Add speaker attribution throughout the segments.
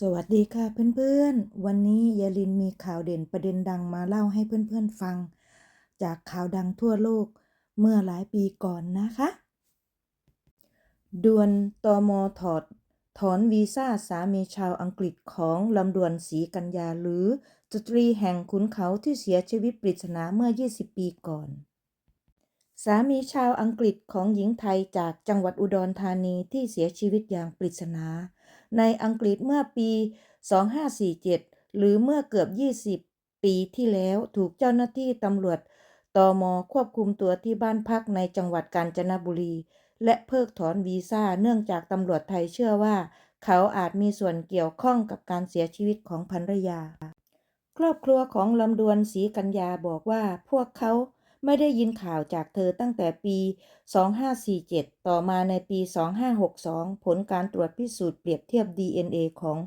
Speaker 1: สวัสดีค่ะเพื่อนๆ วันนี้ยาลินมีข่าวเด่นประเด็นดังมาเล่าให้เพื่อนๆฟัง จากข่าวดังทั่วโลกเมื่อหลายปีก่อนนะคะด่วนตอมอถอด ถอนวีซ่าสามีชาวอังกฤษของลำดวนศรีกัญญาหรือสตรีแห่งขุนเขาที่เสียชีวิตปริศนาเมื่อ 20 ปีก่อน สามีชาวอังกฤษของหญิงไทยจากจังหวัดอุดรธานีที่เสียชีวิตอย่างปริศนา ในอังกฤษเมื่อปี 2547 หรือเมื่อเกือบ 20 ปีที่แล้วถูกเจ้าหน้าที่ตำรวจตอมควบคุมตัวที่บ้านพักในจังหวัดกาญจนบุรี และเพิกถอนวีซ่าเนื่องจากตำรวจไทยเชื่อว่า เขาอาจมีส่วนเกี่ยวข้องกับการเสียชีวิตของภรรยา ครอบครัวของลำดวนศรีกัญญาบอกว่าพวกเขา ไม่ได้ยินข่าวจากเธอตั้งแต่ปี 2547 ต่อมาในปี 2562 ผลการตรวจพิสูจน์เปรียบเทียบ DNA ของ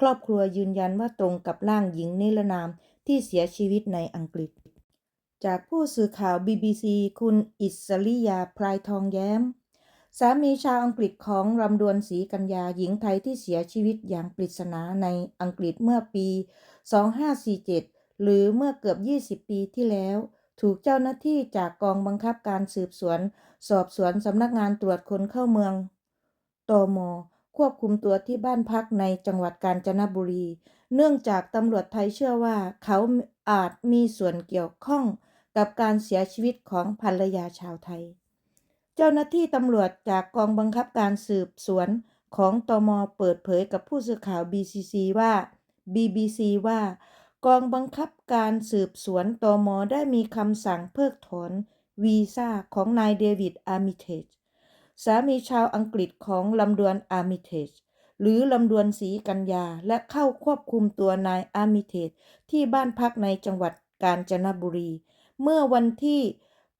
Speaker 1: ครอบครัวยืนยันว่าตรงกับร่างหญิงนิรนามที่เสียชีวิตในอังกฤษ จากผู้สื่อข่าว BBC คุณอิสริยาพลายทองแย้ม สามีชาวอังกฤษของรำดวนศรีกัญญาหญิงไทยที่เสียชีวิตอย่างปริศนาในอังกฤษเมื่อปี 2547 หรือเมื่อเกือบ 20 ปีที่แล้ว ถูกเจ้าหน้าที่จากกองบังคับการสืบสวน สอบสวนสำนักงานตรวจคนเข้าเมืองตมควบคุมตัวที่บ้านพักในจังหวัดกาญจนบุรี เนื่องจากตำรวจไทยเชื่อว่าเขาอาจมีส่วนเกี่ยวข้องกับการเสียชีวิตของภรรยาชาวไทย เจ้าหน้าที่ตำรวจจากกองบังคับการสืบสวนของตมเปิดเผยกับผู้สื่อข่าว BCC ว่า BBC ว่า กองบังคับการสืบสวนตมได้มีคำสั่งเพิกถอนวีซ่าของนายเดวิดอาร์มิเทจสามีชาวอังกฤษของลำดวนอาร์มิเทจหรือลำดวนศรีกัญญาและเข้าควบคุมตัวนายอาร์มิเทจที่บ้านพักในจังหวัดกาญจนบุรี เมื่อวันที่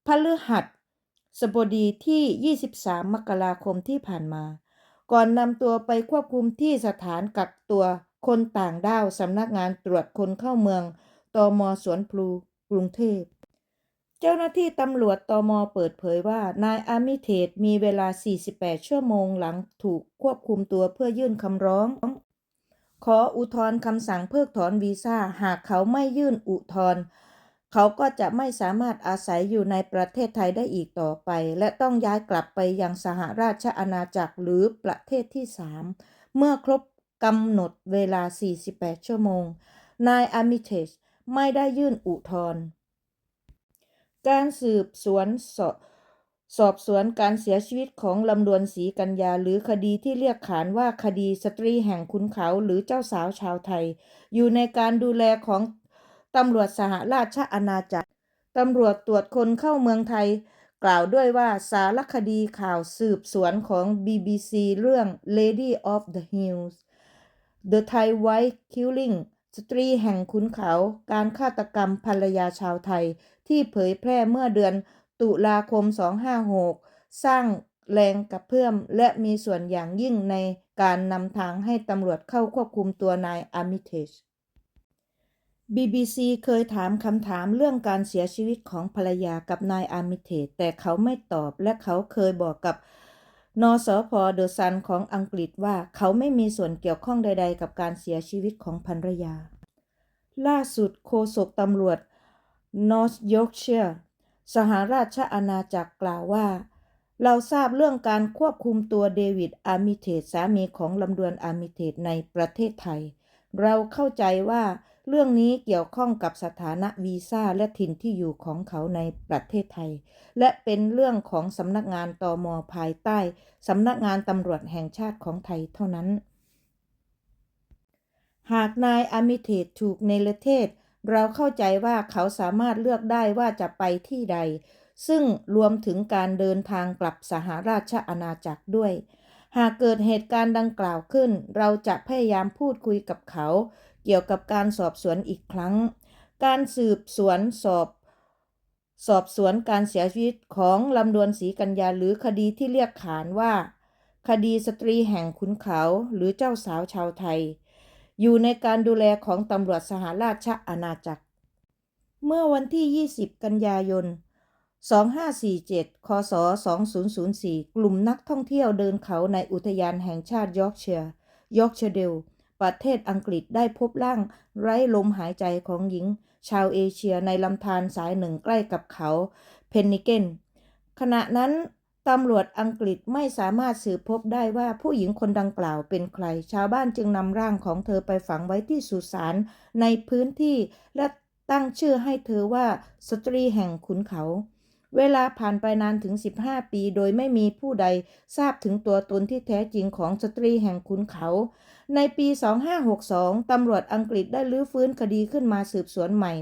Speaker 1: พฤหัสบดีที่ 23 มกราคมที่ผ่านมา ก่อนนำตัวไปควบคุมที่สถานกักตัว คนต่างด้าวสำนักงานตรวจคนเข้าเมืองตมสวนพลูกรุงเทพ เจ้าหน้าที่ตำรวจตมเปิดเผยว่า นายอามิเทตมีเวลา 48 ชั่วโมงหลังถูกควบคุมตัวเพื่อยื่นคำร้อง ขออุทธรณ์คำสั่งเพิกถอนวีซ่า หากเขาไม่ยื่นอุทธรณ์เขาก็จะไม่สามารถอาศัยอยู่ในประเทศไทยได้อีกต่อไป และต้องย้ายกลับไปยังสหราชอาณาจักรหรือประเทศที่ 3 เมื่อครบ กำหนดเวลา 48 ชั่วโมง นายอามิเทชไม่ได้ยื่นอุทธรณ์การสืบสวนสอบสอบสวนการเสียชีวิตของลำดวนศรีกัญญา หรือคดีที่เรียกขานว่าคดีสตรีแห่งขุนเขาหรือเจ้าสาวชาวไทย อยู่ในการดูแลของตำรวจสหราชอาณาจักรตำรวจตรวจคนเข้าเมืองไทย กล่าวด้วยว่าสารคดีข่าวสืบสวนของ BBC เรื่อง Lady of the Hills The Thai White Killing สตรีแห่งขุนเขา การฆาตกรรมภรรยาชาวไทย ที่เผยแพร่เมื่อเดือนตุลาคม 256 สร้างแรงกระเพื่อม และมีส่วนอย่างยิ่งในการนำทางให้ตำรวจเข้าควบคุมตัวนายอามิเทช BBC เคยถามคำถามเรื่องการเสียชีวิตของภรรยากับนายอามิเทตแต่เขาไม่ตอบและเขาเคยบอกกับ นสพเดอะซันของอังกฤษว่าเขาไม่มีส่วนเกี่ยวข้องใด ๆ กับการเสียชีวิตของภรรยา ล่าสุดโฆษกตำรวจ North Yorkshire สหราชอาณาจักรกล่าวว่า เราทราบเรื่องการควบคุมตัวเดวิดอาร์มิเทตสามีของลำดวนอาร์มิเทตในประเทศไทย เราเข้าใจว่า เรื่องนี้เกี่ยวข้องกับสถานะวีซ่าและถิ่นที่อยู่ของเขาในประเทศไทย และเป็นเรื่องของสำนักงานตอมอภายใต้สำนักงานตำรวจแห่งชาติของไทยเท่านั้น หากนายอามิเทตถูกเนรเทศ เราเข้าใจว่าเขาสามารถเลือกได้ว่าจะไปที่ใด ซึ่งรวมถึงการเดินทางกลับสหราชอาณาจักรด้วยหากเกิดเหตุการณ์ดังกล่าวขึ้น เราจะพยายามพูดคุยกับเขา เกี่ยวกับการสอบสวนอีกครั้ง การสืบสวนสอบ สอบสวนการเสียชีวิตของลำดวนศรีกัญญาหรือคดีที่เรียกขานว่า คดีสตรีแห่งขุนเขาหรือเจ้าสาวชาวไทย อยู่ในการดูแลของตำรวจสหราชอาณาจักร เมื่อวันที่ 20 กันยายน2547คศ2004 กลุ่มนักท่องเที่ยวเดินเขาในอุทยานแห่งชาติยอร์กเชียร์ยอร์กเชเดล ประเทศอังกฤษได้พบร่างไร้ลมหายใจของหญิง ชาวเอเชียในลำธารสายหนึ่งใกล้กับเขาเพนนิเกนขณะนั้นตำรวจอังกฤษไม่สามารถสืบพบได้ว่าผู้หญิงคนดังกล่าวเป็นใคร ชาวบ้านจึงนำร่างของเธอไปฝังไว้ที่สุสานในพื้นที่และตั้งชื่อให้เธอว่าสตรีแห่งขุนเขา เวลาผ่านไปนานถึง 15 ปี โดยไม่มีผู้ใดทราบถึงตัวตนที่แท้จริงของสตรีแห่งขุนเขา ในปี 2562 ตำรวจอังกฤษได้ลื้อฟื้นคดีขึ้นมาสืบสวนใหม่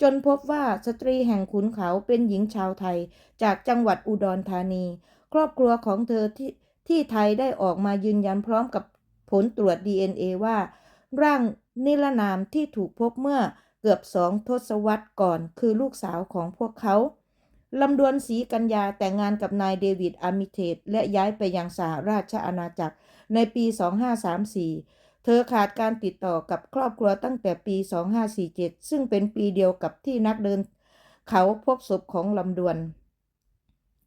Speaker 1: จนพบว่าสตรีแห่งขุนเขาเป็นหญิงชาวไทย จากจังหวัดอุดรธานี ครอบครัวของเธอที่ที่ไทยได้ออกมายืนยันพร้อมกับผลตรวจ DNA ว่า ร่างนิรนามที่ถูกพบเมื่อเกือบสองทศวรรษก่อนคือลูกสาวของพวกเขาลำดวนศรีกัญญาแต่งงานกับนายเดวิดอามิเทตและย้ายไปยังสหราชอาณาจักร ในปี 2534 เธอขาดการติดต่อกับครอบครัวตั้งแต่ปี 2547 ซึ่งเป็นปีเดียวกับที่นักเดินเขาพบศพของลำดวน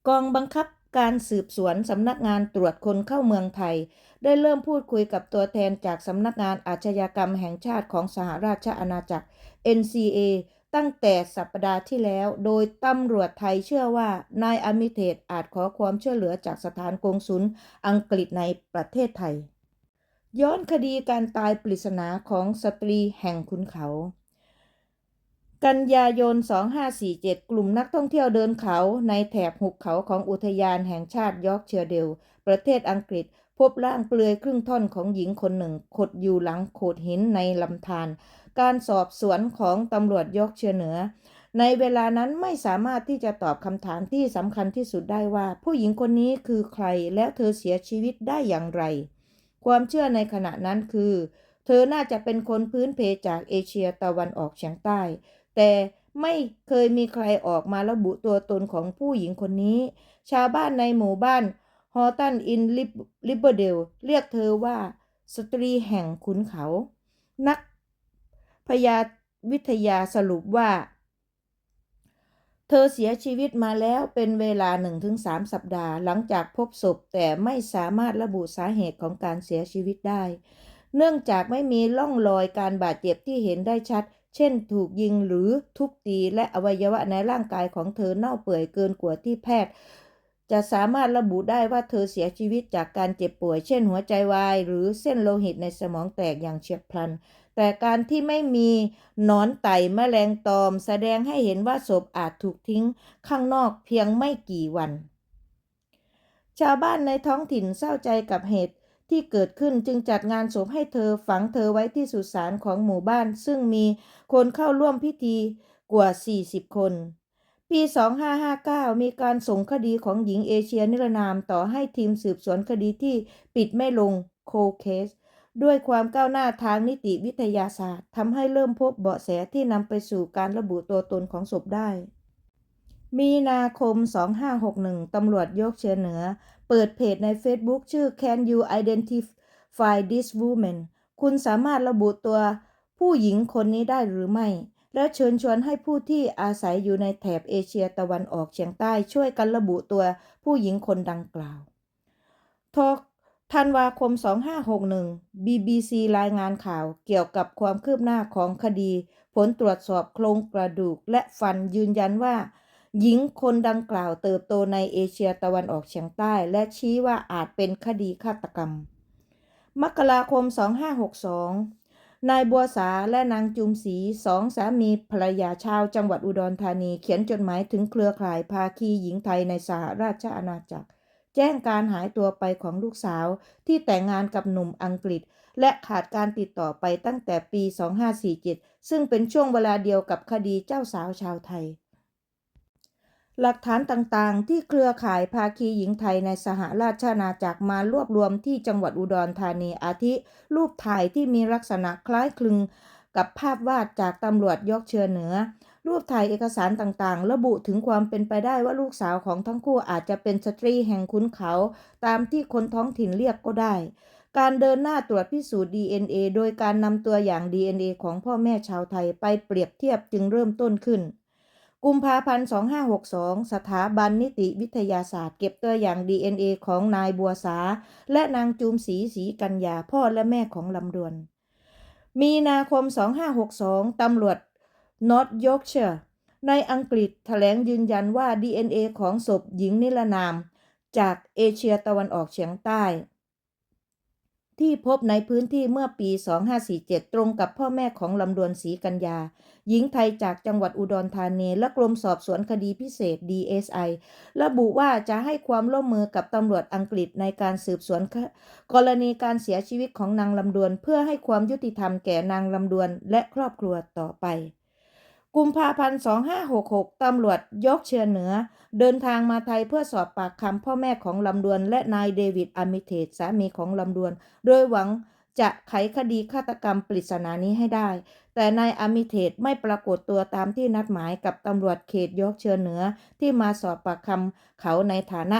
Speaker 1: กองบังคับการสืบสวนสำนักงานตรวจคนเข้าเมืองไทย ได้เริ่มพูดคุยกับตัวแทนจากสำนักงานอาชญากรรมแห่งชาติของสหราชอาณาจักร NCA ตั้งแต่สัปดาห์ที่แล้ว โดยตำรวจไทยเชื่อว่านายอมิเทตอาจขอความช่วยเหลือจากสถานกงสุลอังกฤษในประเทศไทย ย้อนคดีการตายปริศนาของสตรีแห่งขุนเขา กันยายน 2547 กลุ่มนักท่องเที่ยวเดินเขาในแถบหุบเขาของอุทยานแห่งชาติยอร์กเชียร์เดล ประเทศอังกฤษพบร่างเปลือยครึ่งท่อนของหญิงคนหนึ่งขดอยู่หลังโขดหินในลำธาร การสอบสวนของตำรวจยกเชียร์เหนือ ในเวลานั้นไม่สามารถที่จะตอบคำถามที่สำคัญที่สุดได้ว่า ผู้หญิงคนนี้คือใครและเธอเสียชีวิตได้อย่างไร ความเชื่อในขณะนั้นคือ เธอน่าจะเป็นคนพื้นเพจากเอเชียตะวันออกเฉียงใต้ แต่ไม่เคยมีใครออกมาระบุตัวตนของผู้หญิงคนนี้ ชาวบ้านในหมู่บ้านฮอตันอินลิเบอร์เดลเรียกเธอว่า สตรีแห่งขุนเขา นัก พยาวิทยาสรุปว่า เธอเสียชีวิตมาแล้วเป็นเวลา 1-3 สัปดาห์ หลังจากพบศพแต่ไม่สามารถระบุสาเหตุของการเสียชีวิตได้ เนื่องจากไม่มีร่องรอยการบาดเจ็บที่เห็นได้ชัด เช่นถูกยิงหรือทุบตีและอวัยวะในร่างกายของเธอเน่าเปื่อยเกินกว่าที่แพทย์จะสามารถระบุได้ว่าเธอเสียชีวิตจากการเจ็บป่วย เช่นหัวใจวาย หรือเส้นโลหิตในสมองแตกอย่างเฉียบพลัน แต่การที่ไม่มีหนอนไต่แมลงตอม แสดงให้เห็นว่าศพอาจถูกทิ้งข้างนอกเพียงไม่กี่วัน ชาวบ้านในท้องถิ่นเศร้าใจกับเหตุที่เกิดขึ้นจึงจัดงานศพให้เธอฝังเธอไว้ที่สุสานของหมู่บ้าน ซึ่งมีคนเข้าร่วมพิธีกว่า 40 คน ปี 2559 มีการส่งคดีของหญิงเอเชียนิรนามต่อให้ทีมสืบสวนคดีที่ปิดไม่ลงโคเคส ด้วยความก้าวหน้าทางนิติวิทยาศาสตร์ทำให้เริ่มพบเบาะแสที่นำไปสู่การระบุตัวตนของศพได้ มีนาคม 2561 ตำรวจยกเชียร์เหนือ เปิดเพจใน Facebook ชื่อ Can you identify this woman คุณสามารถระบุตัวผู้หญิงคนนี้ได้หรือไม่ และเชิญชวนให้ผู้ที่อาศัยอยู่ในแถบเอเชียตะวันออกเฉียงใต้ช่วยกันระบุตัวผู้หญิงคนดังกล่าวทอก ธันวาคม 2561 BBC รายงานข่าวเกี่ยวกับความคืบหน้าของคดี ผลตรวจสอบโครงกระดูกและฟันยืนยันว่า หญิงคนดังกล่าวเติบโตในเอเชียตะวันออกเฉียงใต้ และชี้ว่าอาจเป็นคดีฆาตกรรม มกราคม 2562 นายบัวสาและนางจุมศรีสองสามีภรรยาชาวจังหวัดอุดรธานีเขียนจดหมายถึงเครือข่ายภาคีหญิงไทยในสหราชอาณาจักร แจ้งการหายตัวไปของลูกสาวที่แต่งงานกับหนุ่มอังกฤษ และขาดการติดต่อไปตั้งแต่ปี 2547 ซึ่งเป็นช่วงเวลาเดียวกับคดีเจ้าสาวชาวไทย หลักฐานต่างๆ ที่เครือข่ายภาคีหญิงไทยในสหราชอาณาจักรมารวบรวมที่จังหวัดอุดรธานีอาทิ รูปถ่ายที่มีลักษณะคล้ายคลึงกับภาพวาดจากตำรวจยกเชื้อเหนือ รูปถ่ายเอกสารต่างๆ ระบุถึงความเป็นไปได้ว่าลูกสาวของทั้งคู่อาจจะเป็นสตรีแห่งขุนเขา ตามที่คนท้องถิ่นเรียกก็ได้ การเดินหน้าตรวจพิสูจน์ DNA โดยการนำตัวอย่าง DNA ของพ่อแม่ชาวไทยไปเปรียบเทียบจึงเริ่มต้นขึ้นกุมภาพันธ์ 2562 สถาบันนิติวิทยาศาสตร์ เก็บตัวอย่าง DNA ของนายบัวสา และนางจูมศรีศรีกัญญาพ่อและแม่ของลำดวน มีนาคม 2562 ตำรวจ นอร์ทยอร์กเชียร์ในอังกฤษแถลงยืนยันว่า DNA ของศพหญิงนิรนาม จากเอเชียตะวันออกเฉียงใต้ ที่พบในพื้นที่เมื่อปี 2547 ตรงกับพ่อแม่ของลำดวนศรีกัญญา หญิงไทยจากจังหวัดอุดรธานี และกรมสอบสวนคดีพิเศษ DSI ระบุว่าจะให้ความร่วมมือกับตำรวจอังกฤษในการสืบสวน กรณีการเสียชีวิตของนางลำดวน เพื่อให้ความยุติธรรมแก่นางลำดวนและครอบครัวต่อไป กุมภาพันธ์ 2566 ตำรวจยกเชียเหนือ เดินทางมาไทยเพื่อสอบปากคำพ่อแม่ของลำดวน และนายเดวิดอามิเทสสามีของลำดวน โดยหวังจะไขคดีฆาตกรรมปริศนานี้ให้ได้ แต่นายอามิเทสไม่ปรากฏตัวตามที่นัดหมายกับตำรวจเขตยกเชียเหนือที่มาสอบปากคำเขาในฐานะ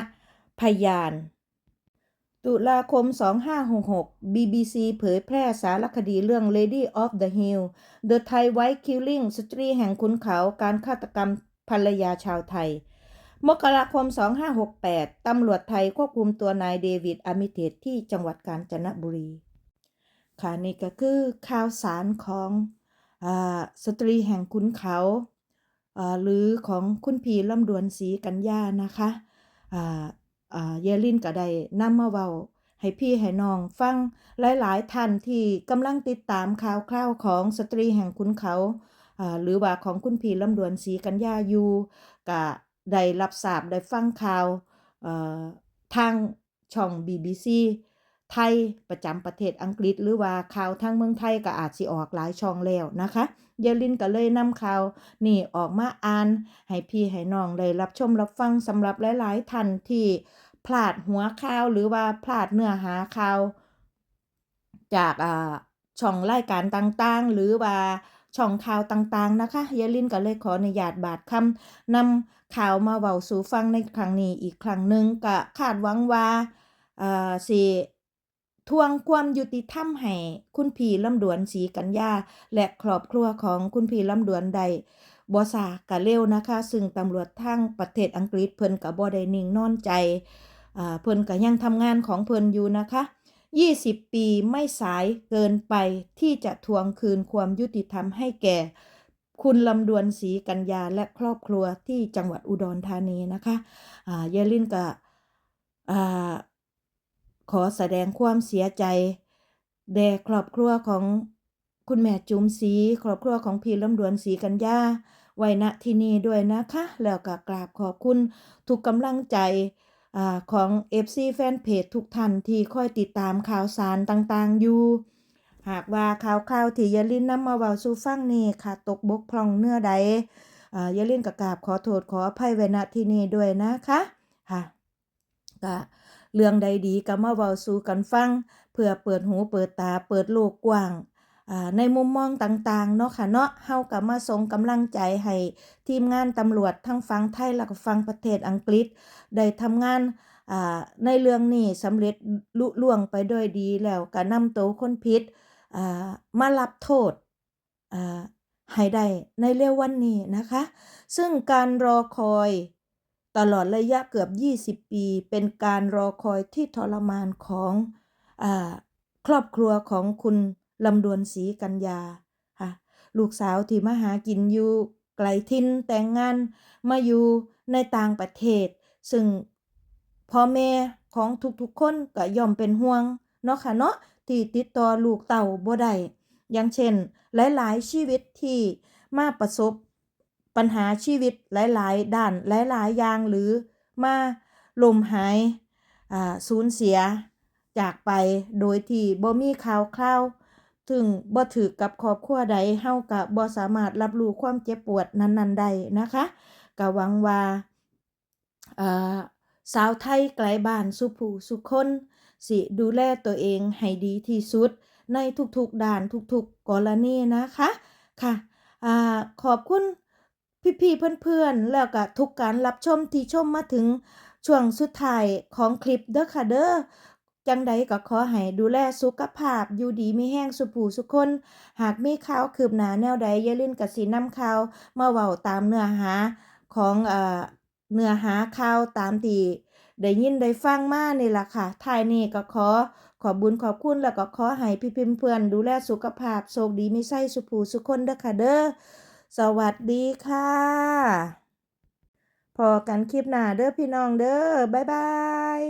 Speaker 1: พยาน ตุลาคม 2566 BBC เผยแพร่สารคดีเรื่อง Lady of the Hill The Thai White Killing สตรีแห่งขุนเขาการฆาตกรรมภรรยาชาวไทย มกราคม 2568 ตำรวจไทยควบคุมตัวนายเดวิดอามิเทสที่จังหวัดกาญจนบุรี ค่ะนี่ก็คือข่าวสารของอสตรีแห่งขุนเขาหรือของคุณพีลำดวนศรีกัญญานะคะ เยลินก็ได้นำมาเว้าให้พี่ให้น้องฟังหลาย ๆ ท่านที่กำลังติดตามข่าวคราวของสตรีแห่งขุนเขาหรือว่าของคุณพีลำดวนสีกัญญาอยู่ก็ได้รับทราบได้ฟังข่าวทางช่อง BBC ไทยประจำประเทศอังกฤษ หรือว่าข่าวทางเมืองไทยก็อาจสิออกหลายช่องแล้วนะคะเยลินก็เลยนำข่าวนี่ออกมาอ่าน ให้พี่ให้น้องได้รับชมรับฟังสำหรับหลาย ๆท่านที่พลาดหัวข่าวหรือว่าพลาดเนื้อหาข่าว จากอ่าช่องรายการต่างๆ หรือว่าช่องข่าวต่างๆนะคะเยลินก็เลยขออนุญาตบาดคำนำข่าวมาเว้าสู่ฟังในครั้งนี้อีกครั้งหนึ่งก็คาดหวังว่าอ่าสิ ทวงความยุติธรรมให้คุณพี่ลำดวนศรีกัญญาและครอบครัวของคุณพี่ลำดวนได้บ่ซากะเร็วนะคะ ซึ่งตำรวจทางประเทศอังกฤษเพิ่นก็บ่ได้นิ่งนอนใจเพิ่นก็ยังทำงานของเพิ่นอยู่นะคะ 20 ปีไม่สายเกินไปที่จะทวงคืนความยุติธรรมให้แก่ คุณลำดวนศรีกัญญาและครอบครัวที่จังหวัดอุดรธานีนะคะอ่าเยลินก็อ่า ขอแสดงความเสียใจ แด่ครอบครัวของคุณแม่จุมศรีครอบครัวของพี่ลำดวนศรีกัญญาไว้ณที่นี้ด้วยนะคะ แล้วก็กราบขอบคุณทุกกำลังใจอของ FC แฟนเพจทุกท่านที่คอยติดตามข่าวสารต่างๆอยู่ หากว่าข่าวข่าวที่ยาลินนำมาเว้าสู่ฟังนี่ค่ะตกบกพร่องเนื้อใดอยาลินก็กราบขอโทษขออภัยไว้ณที่นี้ด้วยนะคะค่ะก็ เรื่องใดดีก็มาเว้าสู่กันฟัง เพื่อเปิดหูเปิดตาเปิดโลกกว้างในมุมมองต่างๆ เนาะค่ะเนาะเฮาก็มาส่งกำลังใจให้ทีมงานตำรวจทั้งฝั่งไทยแล้วก็ฝั่งประเทศอังกฤษ ได้ทำงานในเรื่องนี้สำเร็จลุล่วงไปด้วยดีแล้วก็นำตัวคนผิดอ่ามารับโทษอ่าให้ได้ในเร็ววันนี้นะคะ ซึ่งการรอคอย ตลอดระยะเกือบ 20 ปี เป็นการรอคอยที่ทรมานของอครอบครัวของคุณลำดวนศรีกัญญาค่ะลูกสาวที่มาหากินอยู่ไกลถิ่นแต่งงานมาอยู่ในต่างประเทศ ซึ่งพ่อแม่ของทุกๆคนก็ย่อมเป็นห่วงเนาะค่ะเนาะที่ติดต่อลูกเต่าบ่ได้อย่างเช่น หลายๆ ชีวิตที่มาประสบ ปัญหาชีวิตหลาย ๆ ด้านหลาย ๆ อย่างหรือมาลมหายสูญเสียจากไปโดยที่บ่มีข่าวคราวถึงบ่ถือกับครอบครัวใดเฮาก็บ่สามารถรับรู้ความเจ็บปวดนั้นๆได้นะคะก็หวังว่าสาวไทยไกลบ้านสุผู้สุคนสิดูแลตัวเองให้ดีที่สุด ในทุกๆด้านทุกๆกรณีนะคะค่ะอขอบคุณ พี่ๆเพื่อนๆ แล้วก็ทุกการรับชมที่ชมมาถึงช่วงสุดท้ายของคลิปเด้อค่ะเด้อจังใดก็ขอให้ดูแลสุขภาพ อยู่ดีมีแห้งสุผูสุคน หากมีข่าวคืบหน้าแนวใดอย่าลืมกสินำข่าวมาเว้าตามเนื้อหาของเอ่อเนื้อหาข่าวตามที่ได้ยินได้ฟังมานี่ล่ะค่ะท้ายนี้ก็ขอขอบบุญขอบคุณแล้วก็ขอให้พี่เพื่อนดูแลสุขภาพโชคดีมีไส้สุผูสุคนเด้อค่ะเด้อ สวัสดีค่ะพอกันคลิปหน้าเด้อพี่น้องเด้อบ๊ายบาย